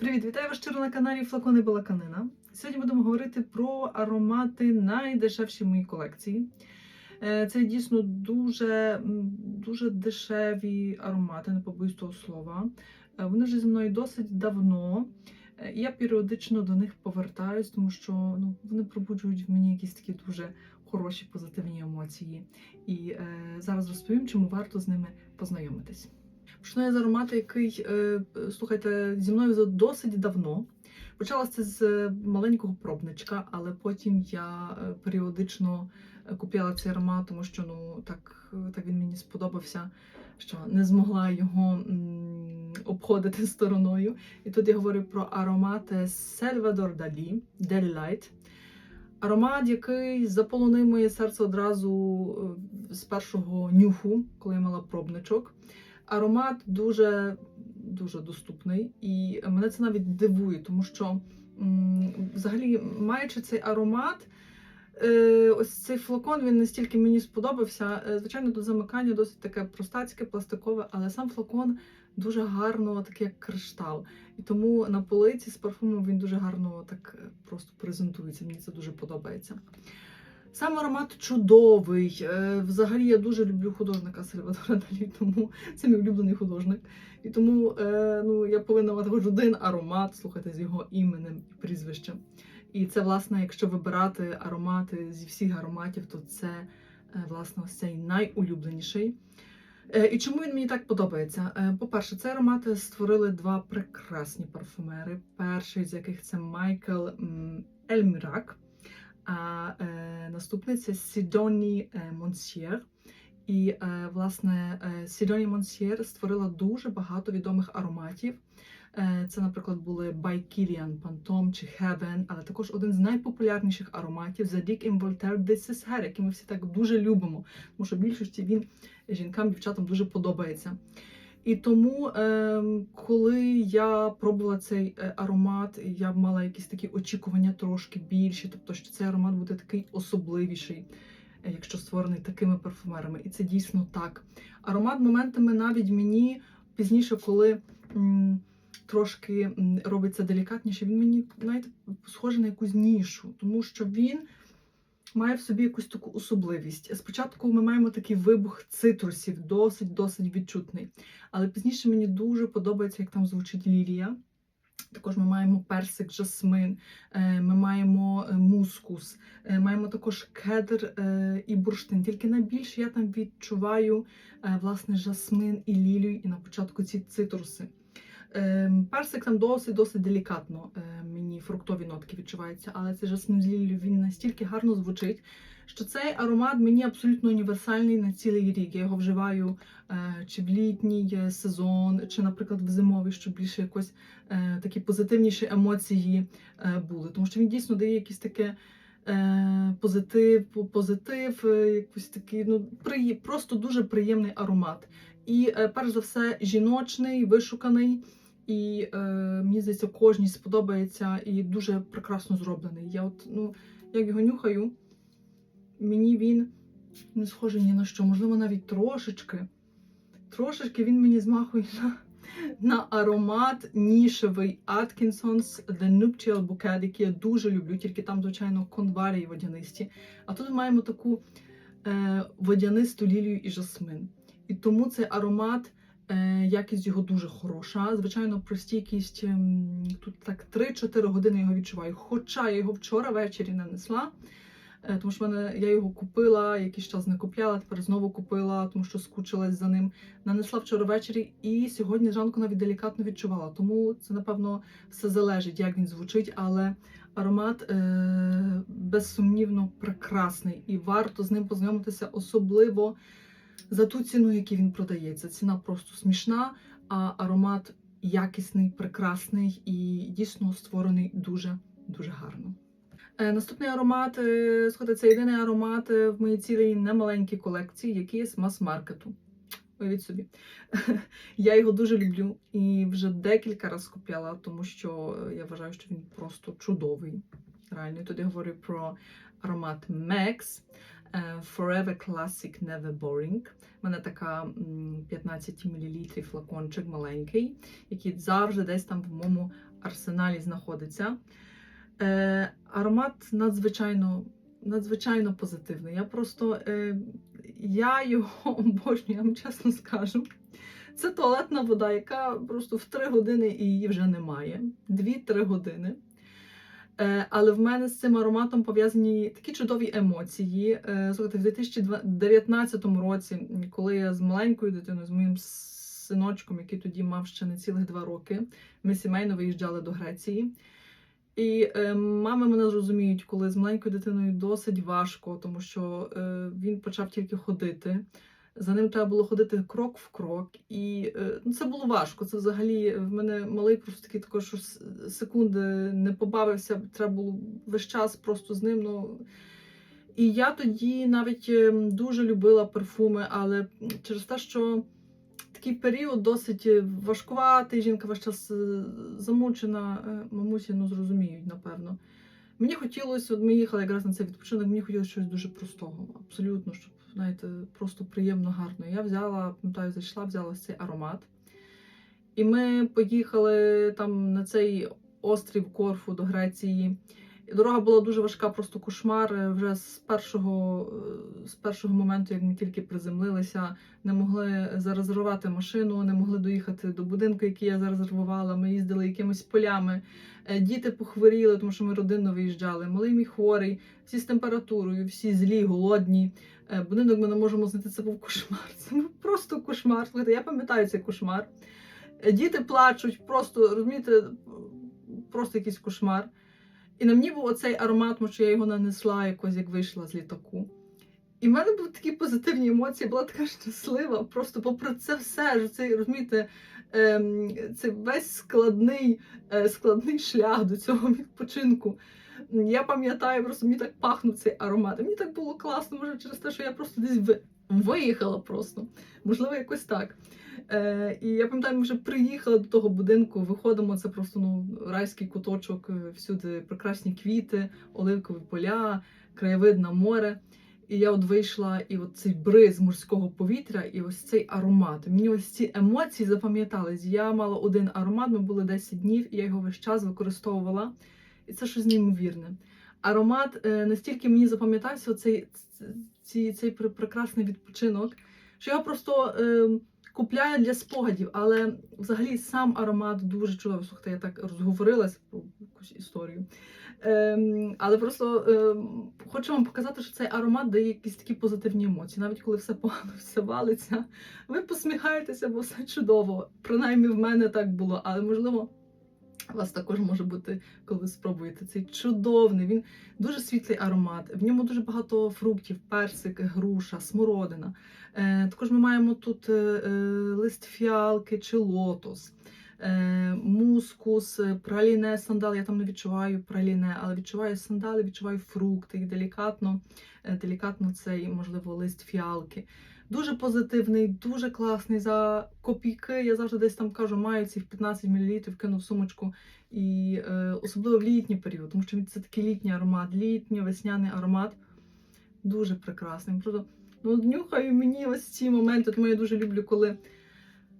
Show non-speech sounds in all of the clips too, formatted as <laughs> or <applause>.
Привіт, вітаю вас щиро на каналі Флакони Балаканина. Сьогодні будемо говорити про аромати найдешевші в моїй колекції. Е, Це дійсно дуже, дуже дешеві аромати, не побоюсь того слова. Е, Вони вже зі мною досить давно. Е, Я періодично до них повертаюсь, тому що ну, вони пробуджують в мені якісь такі дуже хороші позитивні емоції. І е, зараз розповім, чому варто з ними познайомитись. Почну я з аромату, який, е, слухайте, зі мною за досить давно. Почалося це з е, маленького пробничка, але потім я е, періодично купляла цей аромат, тому що ну так, так він мені сподобався, що не змогла його обходити стороною. І тут я говорю про аромат Salvador Dali Delight. Аромат, який заполонив моє серце одразу з першого нюху, коли я мала пробничок. Аромат дуже дуже доступний, і мене це навіть дивує, тому що взагалі, маючи цей аромат, е, ось цей флакон він настільки мені сподобався. Е, Звичайно, до замикання досить таке простацьке, пластикове, але сам флакон дуже гарно, такий як криштал. І тому на полиці з парфумом він дуже гарно так е, просто презентується. Мені це дуже подобається. Сам аромат чудовий. Е, Взагалі я дуже люблю художника Сальвадора Далі, тому це мій улюблений художник. І тому е, ну, я повинна мати хоч один аромат, слухати з його іменем і прізвищем. І це, власне, якщо вибирати аромати зі всіх ароматів, то це е, власне ось цей найулюбленіший. І чому він мені так подобається? По-перше, цей аромат створили два прекрасні парфумери. Перший з яких це Майкл Ельмірак, а це Сідоні е, Монсьєр. І, е, власне, е, Сідоні Монсьєр створила дуже багато відомих ароматів. Це, наприклад, були Kilian, Pantome чи Heaven, але також один з найпопулярніших ароматів Zadig Voltaire This is Her, який ми всі так дуже любимо, тому що в більшості він жінкам, дівчатам дуже подобається. І тому, е, коли я пробувала цей е, аромат, я мала якісь такі очікування трошки більші, тобто, що цей аромат буде такий особливіший, е, якщо створений такими парфумерами. І це дійсно так. Аромат моментами навіть мені пізніше, коли трошки робиться делікатніше, він мені знаєте, схожий на якусь нішу, тому що він має в собі якусь таку особливість. Спочатку ми маємо такий вибух цитрусів, досить досить відчутний. Але пізніше мені дуже подобається, як там звучить лілія. Також ми маємо персик, жасмин, е, ми маємо е, мускус, е, маємо також кедр і бурштин. Тільки найбільше я там відчуваю власне жасмин і лілію, і на початку ці цитруси. Е, Персик там досить досить делікатно е, мені фруктові нотки відчуваються, але цей жасмин з він настільки гарно звучить, що цей аромат мені абсолютно універсальний на цілий рік. Я його вживаю е, чи в літній е, сезон, чи, наприклад, в зимовий, щоб більше якось такі позитивніші емоції були. Тому що він дійсно дає якийсь таке. Позитив, позитив, якийсь такий, ну приє- просто дуже приємний аромат. І перш за все жіночний, вишуканий. І е, мені здається, кожній сподобається і дуже прекрасно зроблений. Я от, ну, як його нюхаю, мені він не схожий ні на що. Можливо, навіть трошечки. Трошечки він мені змахує на, на аромат нішевий Atkinson's The Nuptial Bouquet, який я дуже люблю, тільки там, звичайно, конварії водянисті. А тут маємо таку е, водянисту лілію і жасмин. І тому цей аромат. Е, Якість його дуже хороша. Звичайно, про стійкість тут так 3-4 години його відчуваю. Хоча я його вчора ввечері нанесла, е, тому що мене я його купила, якийсь час не купляла, тепер знову купила, тому що скучилась за ним. Нанесла вчора ввечері і сьогодні зранку навіть делікатно відчувала. Тому це, напевно, все залежить, як він звучить, але аромат е- безсумнівно прекрасний і варто з ним познайомитися особливо за ту ціну, яку він продається. Ціна просто смішна, а аромат якісний, прекрасний і дійсно створений дуже дуже гарно. Е, Наступний аромат, е, слухайте, це єдиний аромат е, в моїй цілій немаленькій колекції, який є з мас-маркету. Уявіть собі. <laughs> Я його дуже люблю і вже декілька разів купляла, тому що я вважаю, що він просто чудовий. Реально, І тут я говорю про аромат Max. Е, Forever Classic Never Boring. У мене така 15 мл флакончик маленький, який завжди десь там в моєму арсеналі знаходиться. Е, аромат надзвичайно, надзвичайно позитивний. Я просто е, я його <laughs> обожнюю, я вам чесно скажу. Це туалетна вода, яка просто в 3 години і її вже немає. 2-3 години. Е, Але в мене з цим ароматом пов'язані такі чудові емоції. Е, Слухайте, в 2019 році, коли я з маленькою дитиною, з моїм синочком, який тоді мав ще не цілих 2 роки, ми сімейно виїжджали до Греції. І е, мами мене зрозуміють, коли з маленькою дитиною досить важко, тому що е, він почав тільки ходити. За ним треба було ходити крок в крок, і е, ну, це було важко. Це взагалі в мене малий просто такий також що секунди не побавився. Треба було весь час просто з ним. Ну і я тоді навіть е, дуже любила парфуми, але через те, що такий період досить е, важкуватий, жінка весь час е, замучена, е, мамусі ну зрозуміють, напевно. Мені хотілося, от ми їхали якраз на цей відпочинок, мені хотілося щось дуже простого, абсолютно, щоб, знаєте, просто приємно, гарно. Я взяла, пам'ятаю, зайшла, взяла цей аромат. І ми поїхали там на цей острів Корфу до Греції. Дорога була дуже важка, просто кошмар. Е, Вже з першого, е, з першого моменту, як ми тільки приземлилися, не могли зарезервувати машину, не могли доїхати до будинку, який я зарезервувала. Ми їздили якимись полями. Е, Діти похворіли, тому що ми родинно виїжджали. Малий мій хворий, всі з температурою, всі злі, голодні. Будинок ми не можемо знайти. Це був кошмар. Це був просто кошмар. Слухайте, я пам'ятаю цей кошмар. Діти плачуть, просто розумієте, просто якийсь кошмар. І на мені був оцей аромат, що я його нанесла якось як вийшла з літаку. І в мене були такі позитивні емоції, була така щаслива. Просто попри це все, це, розумієте, ем, це весь складний, е, складний шлях до цього відпочинку. Я пам'ятаю, просто мені так пахнув цей аромат. Мені так було класно, може, через те, що я просто десь виїхала просто. Можливо, якось так. Е, і я пам'ятаю, ми вже приїхали до того будинку, виходимо, це просто ну, райський куточок, е, всюди прекрасні квіти, оливкові поля, краєвид на море. І я от вийшла, і от цей бриз морського повітря, і ось цей аромат. Мені ось ці емоції запам'ятались. Я мала один аромат, ми були 10 днів, і я його весь час використовувала. І це щось неймовірне. Аромат е, настільки мені запам'ятався цей, цей, цей прекрасний відпочинок, що я просто е, купляю для спогадів, але взагалі сам аромат дуже чудовий. Слухайте, я так розговорилась про якусь історію. Ем, але просто ем, хочу вам показати, що цей аромат дає якісь такі позитивні емоції. Навіть коли все погано, все валиться, ви посміхаєтеся, бо все чудово. Принаймні в мене так було, але можливо. У вас також може бути, коли ви спробуєте цей чудовний. Він дуже світлий аромат. В ньому дуже багато фруктів, персик, груша, смородина. Е, також ми маємо тут е, е, лист фіалки чи лотос, е, мускус, праліне, сандал. Я там не відчуваю праліне, але відчуваю сандали, відчуваю фрукти. І делікатно, е, делікатно цей, можливо, лист фіалки. Дуже позитивний, дуже класний. За копійки. Я завжди десь там кажу, маю цих 15 мл, кину в сумочку. І е, особливо в літній період, тому що це такий літній аромат, літній весняний аромат. Дуже прекрасний. Просто ну, нюхаю мені ось ці моменти, тому я дуже люблю, коли.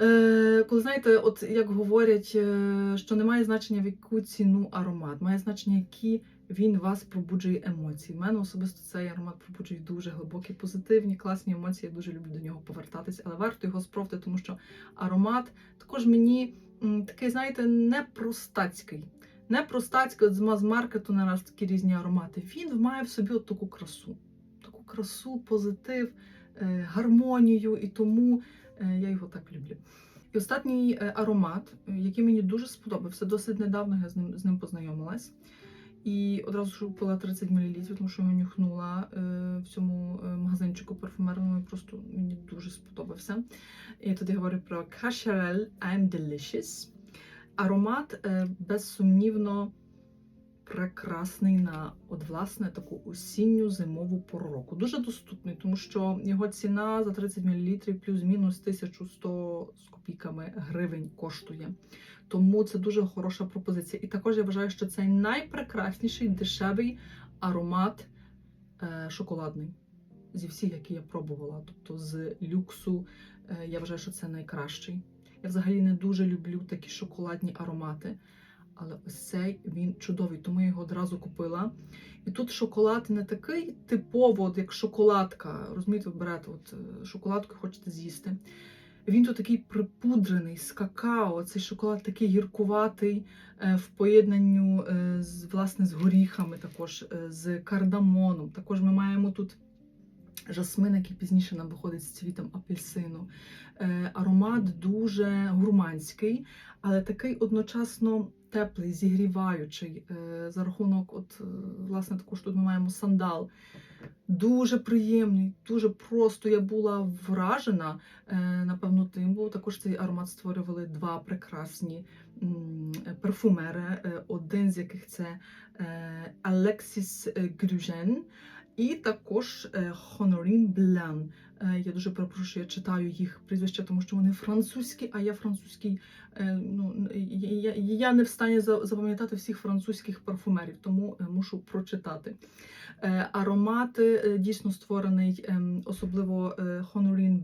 Е, коли знаєте, от як говорять, е, що немає значення в яку ціну аромат, має значення, які він вас пробуджує емоції. У мене особисто цей аромат пробуджує дуже глибокі, позитивні, класні емоції. Я дуже люблю до нього повертатись, але варто його спробувати, тому що аромат також мені такий, знаєте, не простацький. Не простацький, от з маз-маркету нараз такі різні аромати. Він має в собі от таку красу, таку красу, позитив, е, гармонію, і тому я його так люблю. І останній е, аромат, е, який мені дуже сподобався, досить недавно я з ним, з ним познайомилась. І одразу ж купила 30 мл, тому що я нюхнула е, в цьому е, магазинчику парфумерному. і Просто мені дуже сподобався. І тут я говорю про Cacharel I'm Delicious. Аромат е, безсумнівно прекрасний на от, власне таку осінню зимову пору року. Дуже доступний, тому що його ціна за 30 мл плюс-мінус 1100 з копійками гривень коштує. Тому це дуже хороша пропозиція. І також я вважаю, що це найпрекрасніший дешевий аромат е, шоколадний. зі всіх, які я пробувала. Тобто з люксу е, я вважаю, що це найкращий. Я взагалі не дуже люблю такі шоколадні аромати. Але ось цей він чудовий, тому я його одразу купила. І тут шоколад не такий типово, як шоколадка. Розумієте, ви берете от е, шоколадку хочете з'їсти. Він тут такий припудрений з какао. Цей шоколад такий гіркуватий е, в поєднанню е, з власне з горіхами, також з кардамоном. Також ми маємо тут жасмин, який пізніше нам виходить з цвітом апельсину. Аромат дуже гурманський, але такий одночасно теплий, зігріваючий. е, За рахунок, от, е, власне, також тут ми маємо сандал. Дуже приємний, дуже просто я була вражена. Е, Напевно, тим, бо також цей аромат створювали два прекрасні парфумери, один з яких це Алексіс Грюжен, і також Blanc. Е, Я дуже перепрошую, я читаю їх прізвища, тому що вони французькі, а я французький. е, Ну, я, я, не в стані запам'ятати всіх французьких парфумерів, тому е, мушу прочитати. Аромати дійсно створений, ем, особливо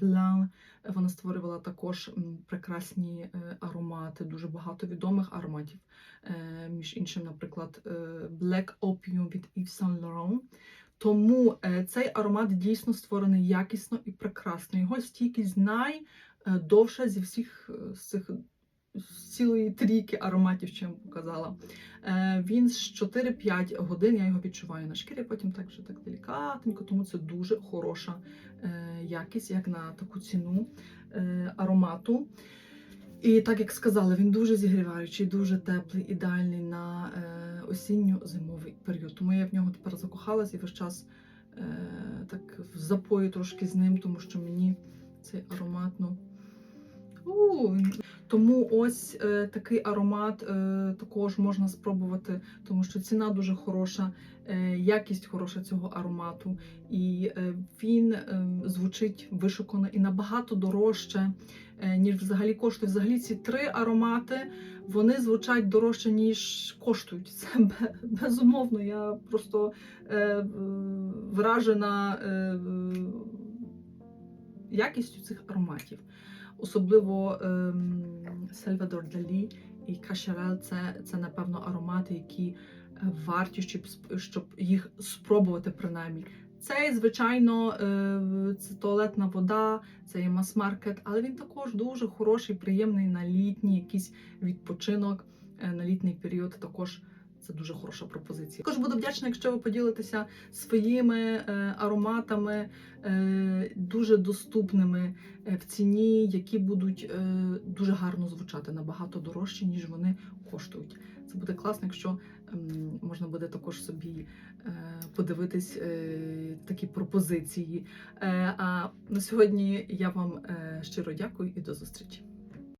Blanc. е, Вона створювала також прекрасні аромати, дуже багато відомих ароматів. Між іншим, наприклад, Black Opium від Yves Saint Laurent. Тому е, цей аромат дійсно створений якісно і прекрасно. Його стійкість найдовша зі всіх е, цих з цілої трійки ароматів, що я вам показала. Е, Він з 4-5 годин я його відчуваю на шкірі, потім так вже так делікатненько, тому це дуже хороша якість, як на таку ціну аромату. І так як сказала, він дуже зігріваючий, дуже теплий, ідеальний на осінньо-зимовий період. Тому я в нього тепер закохалась і весь час е, так в запої трошки з ним, тому що мені цей аромат, ну. Тому ось е, такий аромат е, також можна спробувати, тому що ціна дуже хороша, е, якість хороша цього аромату, і е, він е, звучить вишукано і набагато дорожче, е, ніж взагалі коштує. Взагалі ці три аромати вони звучать дорожче, ніж коштують. <laughs> Це безумовно. Я просто е, вражена е, якістю цих ароматів. Особливо ем, Сальвадор Далі і Кашерел це, це, напевно, аромати, які е, варті, щоб, щоб їх спробувати принаймні. Цей, звичайно, е, це туалетна вода, це є мас-маркет, але він також дуже хороший, приємний на літній якийсь відпочинок, е, на літній період також. Це дуже хороша пропозиція. Також буду вдячна, якщо ви поділитеся своїми е, ароматами, е, дуже доступними е, в ціні, які будуть е, дуже гарно звучати, набагато дорожче, ніж вони коштують. Це буде класно, якщо ем, можна буде також собі е, подивитись е, такі пропозиції. Е, А на сьогодні я вам е, щиро дякую і до зустрічі.